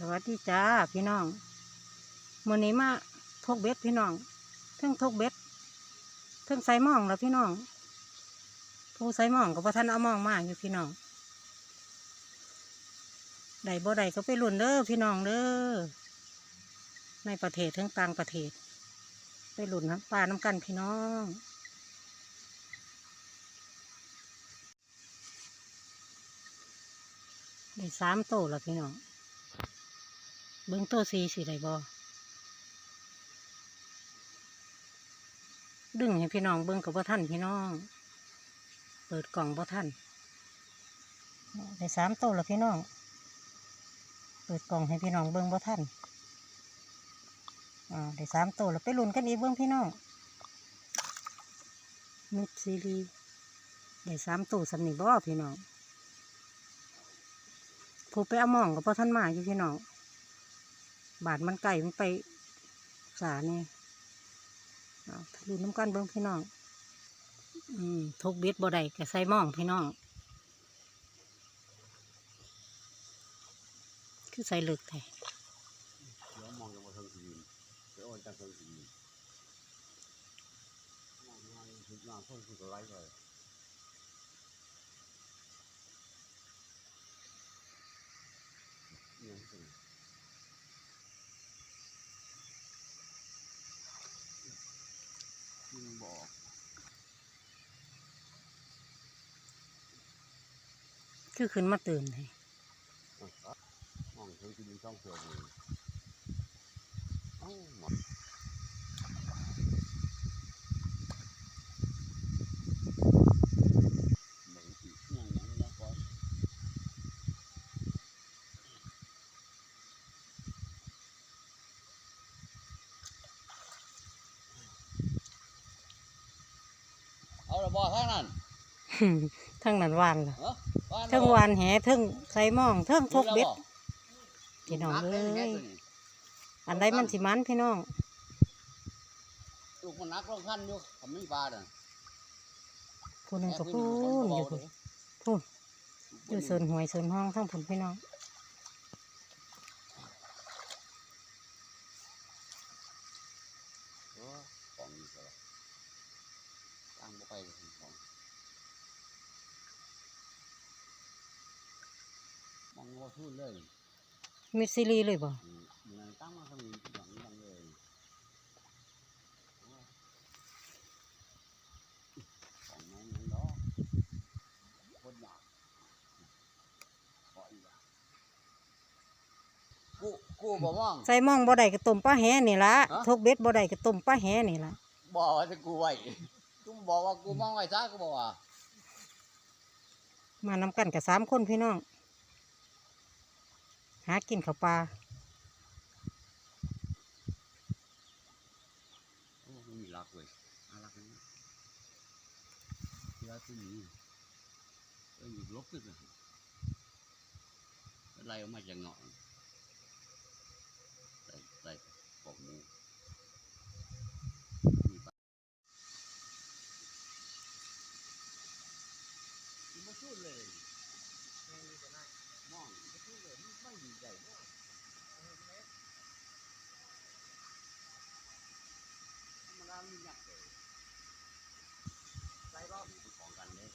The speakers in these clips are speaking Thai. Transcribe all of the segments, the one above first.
สวัสดีจ้าพี่น้องมื่อนี้มาทกเบ็ดพี่น้องเทิงทกเบ็ดเทิงใส่หมองแล้วพี่น้อง ผู้ใส่หมองก็บ่ท่านเอาหมองมาอยู่พี่น้องใดบ่ใดก็ไปลุ่นเด้อพี่น้องเด้อในประเทศทั้งต่างประเทศ ไปลุ่นน้ำปลาน้ำกันพี่น้องได้สามโตแล้วพี่น้อง เบิ้งโตสีสิได้บ่ดึงให้พี่น้องเบิ้งกับบ่ท่านพี่น้อง เปิดกล่องบ่ท่านได้สามโตแล้วพี่น้อง เปิดกล่องให้พี่น้องเบิ้งบ่ท่านอ่าได้สามโตแล้วไปลุ้นกันอีกเบิ้งพี่น้องมิดซีรีส์ได้สามโตสำนีบ่พี่น้องผู้ไปเอาหมองกับพ่ท่านมาอยู่พี่น้อง บาดมันไก่มันไปสานี่ดูน้ำกันเบิ้งพี่น้อง อืมทุกเบ็ดบ่ได้ก็ใส่ม่องพี่น้อง คือใส่เลึกแท้เดี๋ยวมองยังมาทางสีเดี๋ยวอ่อนจากทางสีมองงานถึงงานเพิ่มสุดไรเลย คือขึ้นมาตื่นให้นะครับมองทางสีช่องเสือเลยเอ้าหมดบางทียังยังยังก่อนเอาละบ่ทางนั้นทั้งนั้นวานล่ะเอ้ อบ้ทั้งวานแหทั้งใส่หม่องทั้งทุกเบ็ดมีพี่น้องแล้วบ่เอ้ยมีนักตัวนี้อันใดมันสิมันพี่น้องลูกมันนักลงขั้นอยู่ทำไม่ปลาน่ะผู้หนึงก็พูนอยู่พุ่นพูนอยู่ส่วนหวยส่วนห้องทั้งผุนพี่น้อง โอ้ของนี่ก็ตั้งบ่ไปเลยของ มองว่าทุ่นเลยมิดซีรีส์เลยบ่อืมมันตั้งมาทางนี้อย่างนี้เลยโอ้ของน้องนั่นเนาะคนอยากขออีกอะกูกูบ่มองใส่หม่องบ่ได้ก็ต้มปลาแหนี่ล่ะฮะทุกเบ็ดบ่ได้ก็ต้มปลาแหนี่ล่ะบอกว่าจะกูไว้กูบอกว่ากูมองไว้ซะกูบอกว่า มานำกันกับสามคนพี่น้อง หากินข้าวปลาโอ้ไม่มีรักเว้ยอารักนี่ที่รักที่นี่เอ้ยลบตึกเลยไล่ออกมาจากเงาะใส่ใส่ปอกหมูมีปลาไม่ช่วยเลยมองไม่ช่วยเลยไม่ดีใจมากธรรมดามีหยักเลยใส่รอบมีของกันเลย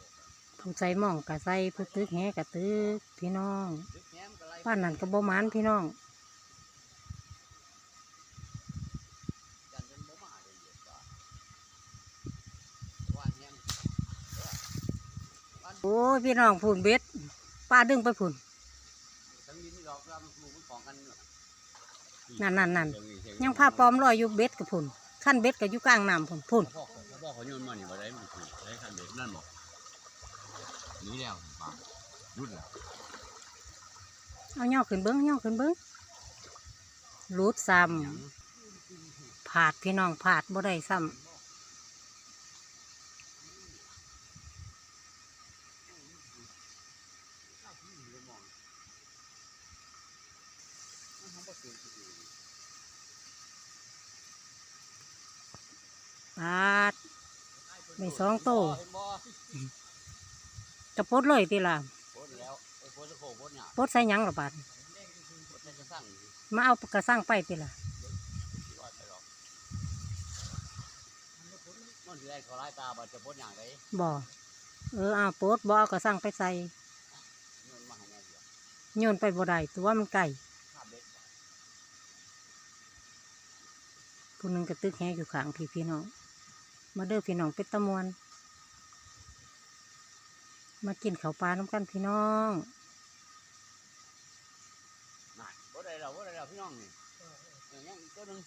ผู้ใส่หม่องกับใส่ผู้ตึกแหกับตึกพี่น้องดึกแง้านนั่นก็บ่มานพี่น้องโอ้ยพี่น้องผุนเบ็ดป้าดึงไปผุ่นนั่นนั่นนั่นยังผ้าปลอมลอยอยู่เบ็ดกับผุนขั้นเบ็ดก็อยู่กลางน้ำผุนผุนพ่อพ่อเขาโยนมานี่บ่ได้มันถูกได้คันเด็ดนั่นบอก หนี่แล้วปลารุดแล้วเอาย่อขึ้นเบิ้งย่อขึ้นเบิ้งรูดซ้หยังำผาดพี่น้องผาดบ่ได้ซ้มันทำบ่เก่งจริงำผาดๆมีสองโต้ เห็นบ่กระปดเลยตีละโพดแล้วไอ้โพดจะโคโพดหยาปดใส่หยังละบาดโพดจะสั่งมาเอากระสร้างไปติล่ะร้อยไปหรอกมันสิได้เขาลายตาบัดจะพ้นอย่างไรบ่เออเอาโป๊ดบ่เอากระสร้างไปใส่เงินมาให้แน่เดียวโยนไปบ่ได้ตัวมันไก่ค่าเบ็ดบ่ผู้หนึงกระตึกแฮอยู่ข้างพี่พี่น้องมาเด้อพี่น้องเป็ดตะมวน มากินข้าวปลาน้ำกันพี่น้องน่ะบ่ได้แล้วบ่ได้แล้วพี่น้องนี่เออยังอีกตัวหนึง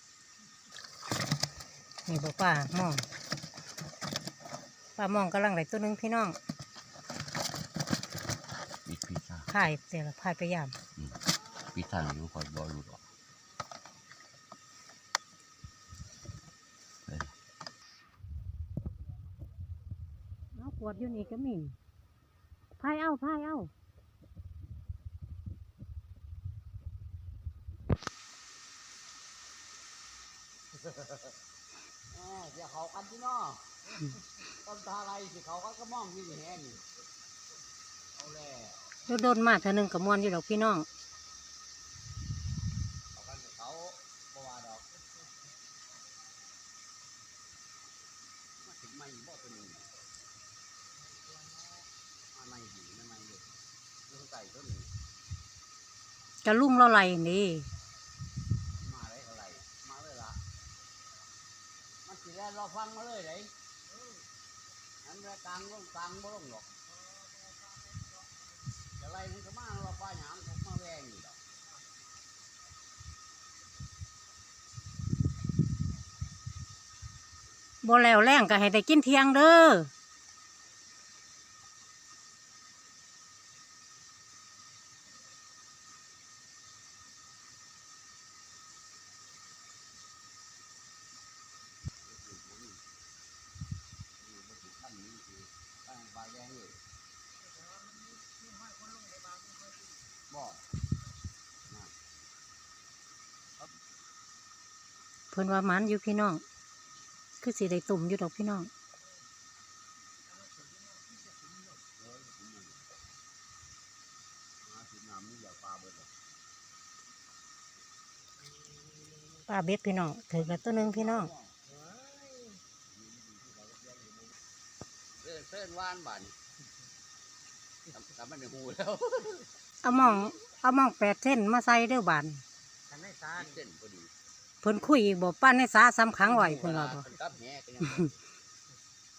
นี่บ่ป้ามองป้ามองกำลังไหลตัวหนึงพี่น้องปิดปีตาพายแต่ละพายไปยามปีตาอยู่คอยบ่หลุดออกเอาขวดอยู่นี่ก็มี พายเอาพายเอาเออเดี๋ยวเขากันพี่น้องต้นตาอะไรสิเขาก็ก็มองที่นี่แฮนี่เอาแล้วโดนโดนมาเท่านึงกับมวนอยู่ดอกพี่น้อง เขากันกับเขาบ่ว่าดอกมาถึงไม่บ่ตัวนี้มาไม่หีไม่ไม่เลยเรื่องไก่ตัวนี้ จะลุ่มเราไหลนี่มาเลยอะไรมาเลยละมันสิแล้วเราฟังมาเลยเลยอันแรกกลางลงกลางบ่ลงหรอกจะไล่มันก็มาเราป้าหยามผมมาแวงนี่ดอกบ่แล้วแรงก็ให้ได้กินเที่ยงเด้อ ท่านนี้คือตั้งบาแดงเลย บ่เพิ่นว่ามันอยู่พี่น้อง คือสิได้ตุ่มอยู่ดอกพี่น้องป้าปลาเบ็ดพี่น้องถือกันตัวหนึงพี่น้องเส้นว่านบานทำทำมันในหูแล้ว เอาหมองเอาหมองแปดเส้นมาใส่เด้อบานทำให้ตาเส้นพอดีเพิ่นคุยอีกบ่ปั้นในสาซ้ำขังไว้เพิ่นว่าบ่กับแหกันยัง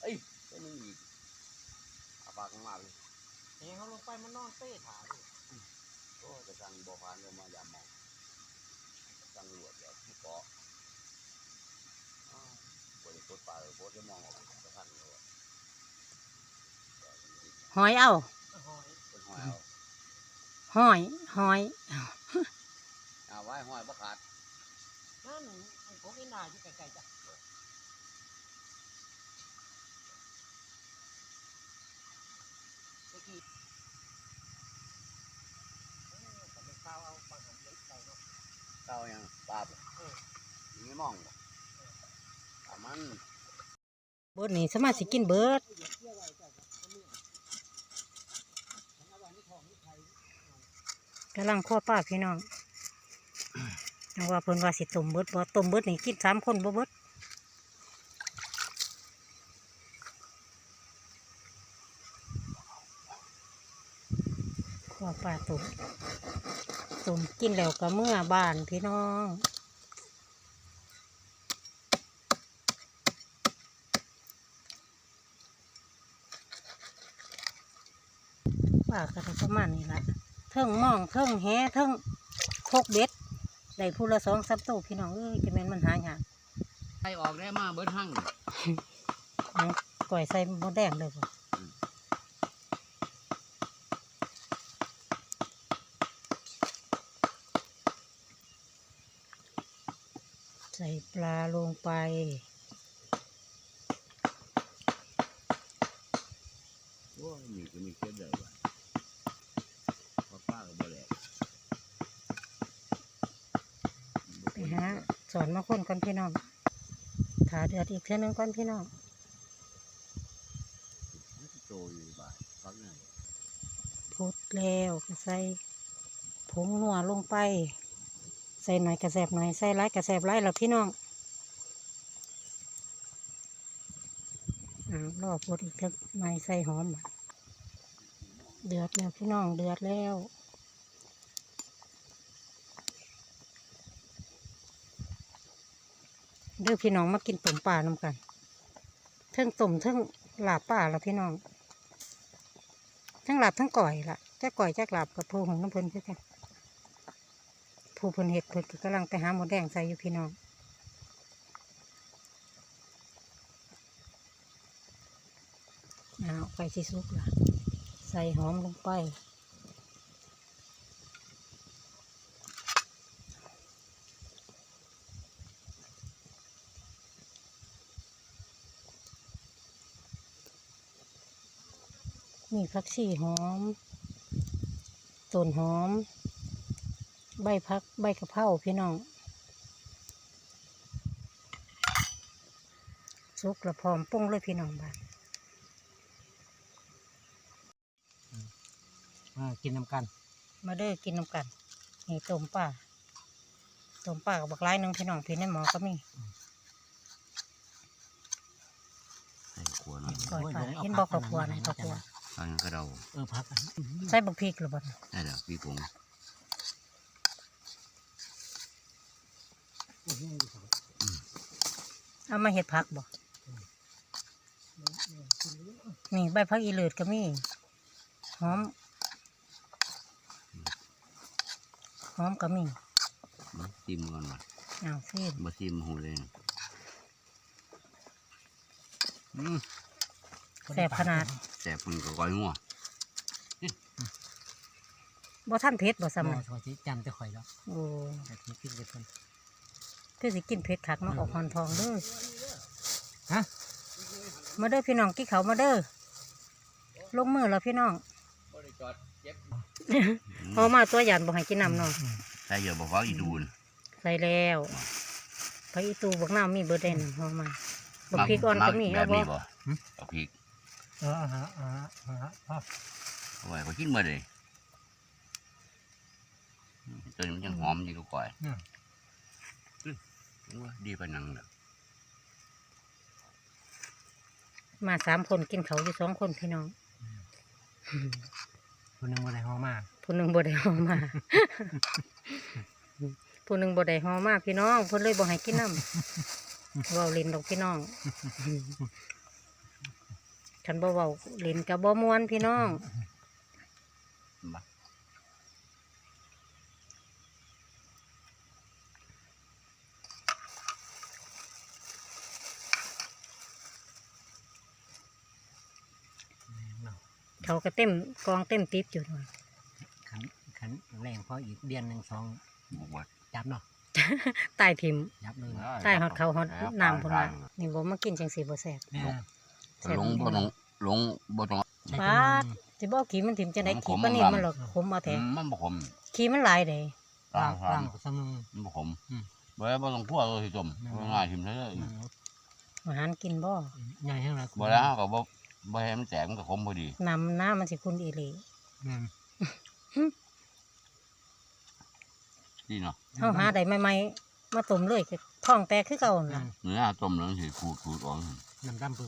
เอ้ยตัวนึงอีกอาปากมาเลยเฮ้เขาลงไปมันนอนเต้ขาอยู่โอ้จะสั่งบ่อพานเลยมาอย่ามองสั่งหลวดเดี๋ยวที่เกาะอ้าวบ่ได้กดปลาเลยโคตรจะมองออกจะทันเลยหอยเอาหอยเป็นหอยเอา หอยหอยเอาไว้หอยบ่ขาดนั่นไอ้พวกไอ้นายที่ไกลๆจ้ะตะกี้เออแต่ไม่ข้าวเอาปลาหันเล็กไปเนาะเก้ายังปลาบ่ยังไม่มองบ่ปลามันเบิดนี่สามารถสิกินเบิด กำลังข้อป้าพี่น้องเอาว่าเพิ่นว่าสิต้มเบิดบ่ต้มเบิดนี่กินสามคนบ่เบิดข้อป้าต้มต้มกินแล้วก็เมื่อบ้านพี่น้องป่าก็ได้ประมาณนี้ละ เทิงหมองเทิงแหเทิงโคกเบ็ดได้พูละสองสับโตวพี่น้องเอ้ยจะแม่นมันหายากใครออกได้มาเบิดหั่งหยังก่อยใส่หมดแดงเลยบ่ใส่ปลาลงไป โอ้ยมีก็มีเกิดเลยว่ะเพราะป้าก็บ่แหลก ไปหา สอนมาคนก่อนพี่น้องถาเดือดอีกเท่านึงก่อนพี่น้องมันสิโตอยู่บ่ายฟักหนึ่งพุดแล้วก็ใส่ผงนัวลงไป ใส่หน่อยกระแสบหน่อยใส่ร้ายกระแสบร้ายแล้วพี่น้องอ่ารอบพดอีกทักหน่อยใส่หอมบัดเดือดแล้วพี่น้องเดือดแล้ว เด้อพี่น้องมากินต้มปลานำกันเทิงต้มเทิงหลาบป่าล้วพี่น้องทั้งหลาบทั้งก่อยล่ะจ้าก่อยจ้าลาบกับผู้ของน้ำเพลินคือกันผู้เพลินเห็ดเพลินกำลังไปหาหมดแดงใส่อยู่พี่น้องเอาไก่ที่สุกละใส่หอมลงไป มีผักชีหอมต้นหอม ใบพักใบกะเพราพี่น้องสุกระพร้อมปุ้งเลยพี่น้องบ้านมากินน้ำกัน มาเด้อกินน้ำกัน นี่ต้มป่าต้มป่ากับบักไร้หนึงพี่น้องพี่ในหมอก็มีให้ขวหน่อยก่อยป่าเห็นบอกขอบครัวนะขอบครัว อันนั้นก็เราเออพักอันใส่บักพริกหรือบ่ได้แล้วพี่ผงเอามาเห็ดผักบ่นี่ใบผักอีเลือดก็มีหอมหอมก็มีมาซิมก่อนว่ะอ้าวซีดมาซิมหูเลยนะอืมแสบขนาด แต่พุ่นก็ก้อยงัวบ่ท่านเผ็ดบ่สซ้ำมันะยสมัยที่จำจะข่อยแล้วโอ้แต่ที่กินเด็กคนคือสิกินเผ็ดคักเนาะออกหอนทองเด้อฮะมาเด้อพี่น้องกินเขาวมาเด้อลงมือแล้วพี่น้องพอมาตัวหยันบ่ให้กินน้ำเนาะใส่เยอะบอกว่าอีดูนใส่แล้วพระอีตูบักน้ำมีเบอร์เดนพอมาบักพริกอ่อนก็มีแบเอาบบ่นี้บ่เอาพริก เออฮะอ่าฮะพ่อเอาไว้ก็กินมาเลยตัวนี้มันยังหอมอยู่ก็ก่อยอืมว่าดีไปนังเด้อมาสามคนกินเขาอยู่สองคนพี่น้อง คนหนึ่งวันไหนห้องมากผู้หนึ่งบ่ได้หอมมา ผู้หนึ่งบ่ได้หอมาพี่น้องเพิ่นเลยบ่ให้กินน้ำ เว้าเล่นดอกพี่น้อง คันบ่เว้าเล่นกับบ่ม่วนพี่น้องมาเนาะเขาก็เต็มกองเต็มติ๊บอยู่ด้วยขันขันแรงพออีกเดือนหนึ่งสองบอกว่าจับเนาะใต้ทิมจับเลยใต้ฮอดเขาฮอดน้ำพุ่นว่านี่บ่มากินจังสีบ่แซ่บ เนี่ยก็ลงบ่ต้องลงบ่ต้องใส่ปาดถุงมือสิบ่เอาขี้มันถิ่มจังได๋มันขขี้มปานนี้มันมันหรอกขมเอาแท้อืมมันบ่ขมขี้มันหลายเด้ต่าล่างงล่างสมุนมันบ่ขมอืมบ่ได้บ่ต้องคั่วเลยสิจมนั่นง่ายทิมเลยอาหารกินบ่ใหญ่เท่าไหร่บ่แล้วก็บ่บ่ให้มันแตกมันก็ขมพอดีน้ำน้ามันสิคุณอีหลีแม่นดีเนาะเฮาหาได้ใหม่ๆมาต้มเลยก็ท้องแตกคือเก่านั่น่ะนเนื้อต้มแล้วมันสิขูดขูดออก น้ำดำปื้อ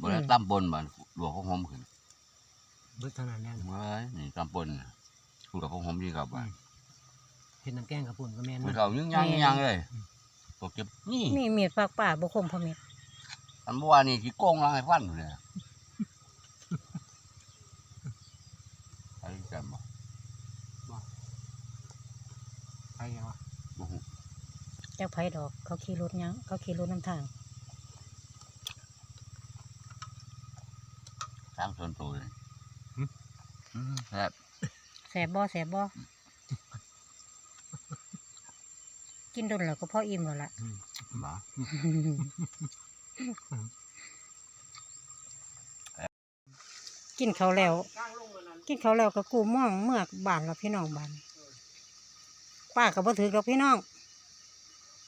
บ่ได้อืมตำปนบ่ลวกของหอมขึ้นๆเบิดเท่านั้นแน่เอ้ยนี่ตำปนน่ะขูดกับของหอมดีกับว่าเห็ดน้ำแกงกระปุ่นก็แม่นขูดนะเอายังยังยังเลยตัวเก็บนี่มีเมียดฝากป่าบ่คมพอเม็ดอันบ่ว่านี่สิโกงล้างให้ฟันเลยไอ้จำบ่ไปยังวะบ่ฮู้จักไผดอก เขาขี่รถหยังเขาขี่รถนํทาง ทางส่วนตัวเลยอืมแซ่บแสบบ่แสบบ่กินโดนแล้วก็พออิ่มแล้วล่ะอืมบ่กินเขาวแล้วกลางลงนั้นกินเขาวแล้วก็กูม่องเมือกบ้านแล้วพี่น้องบ้านป้าก็บ่ถือหรอกพี่น้อง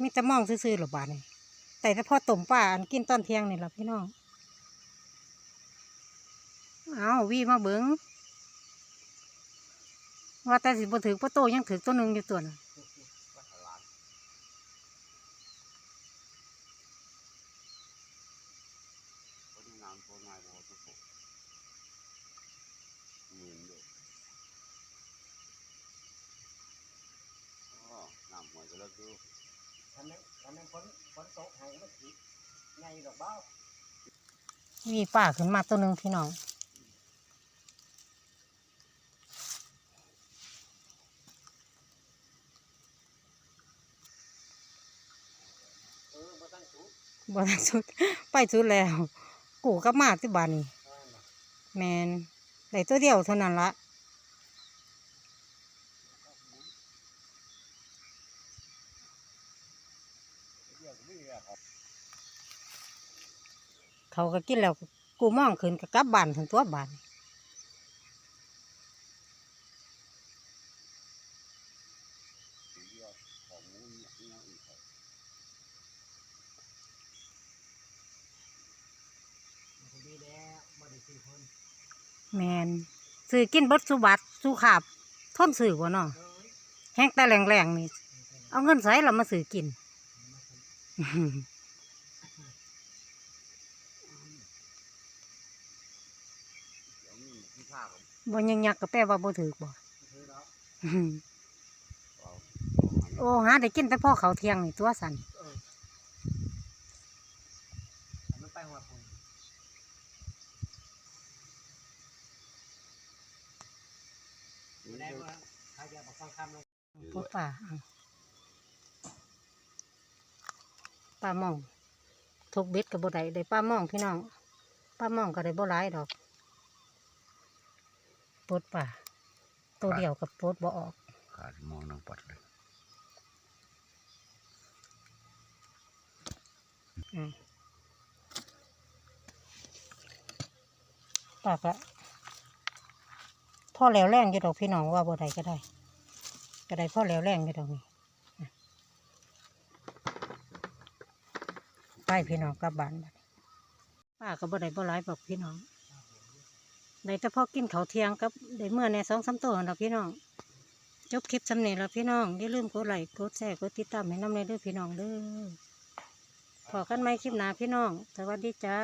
มีแต่มองซื่อๆหรอบ้านนี่แต่ถ้าพ่อต้มป้าอันกินตอนเที่ยงนี่ล่ะพี่น้อง เอาวีมาเบิงว่าแต่สิบ่ถือพ่อโตยังถือตัวหนึ่งอยู่ตัวนึงมีป่าขึ้นมาตัวหนึ่งพี่น้อง บ่ทันสุด ไปสุดแล้ว กูกลับมาที่บ้านนี้แมนได้ตัวเดียวเท่านั้นละเขาก็กินแล้วกูมองขึ้นก็กลับบ้านถึงตัวบ้านองของมูลเนี่ยเนี่ยอีกครับมัน คนแมนซื้อกินเบดสุบัตสุขาบทนซื้อบ่เนาะเอ้ยแห้งแต่แรงๆนี่เอาเงินใส่เรามาซื้อกินเดี๋ยวนี้ที่ท่าผมบ่ยังยักก็แปลว่าบ่ถือบ่ซื้อแล้วเอาโอ้หาได้กินแต่พ่อเขาวเที่ยงนี่ตัวสันเออให้มันไปหัวพุ่น บ่ได้ว่าเขาจะบอกฟังคำลงพวกป่าป้ามองทุกเบ็ดกับบ่ได้ได้ป้ามองพี่น้องป้ามองก็ได้บ่หลายดอกปดป่าตัวเดียวกับปดบ่ออกขาดมองน้องปัดเลยอืมปากอะ พ่อแล้วแรงอยู่ดอกพี่น้องว่าบ่ได้ก็ได้ ก็ได้พ่อแล้วแรงอยู่ดอกนี่ไปพี่น้องกลับบ้านป้าก็บ่ได้บ่หลายบอกพี่น้องได้แต่พอกินเขาเทียงกับได้เมื่อในสองสามตัวดอกพี่น้องจบคลิปสำเนียแล้วพี่น้องอย่าลืมกดไลค์กดแชร์กดติดตามให้น้ำในเด้อพี่น้องเด้อพอกันไหมคลิปหน้าพี่น้อง สวัสดีจ้า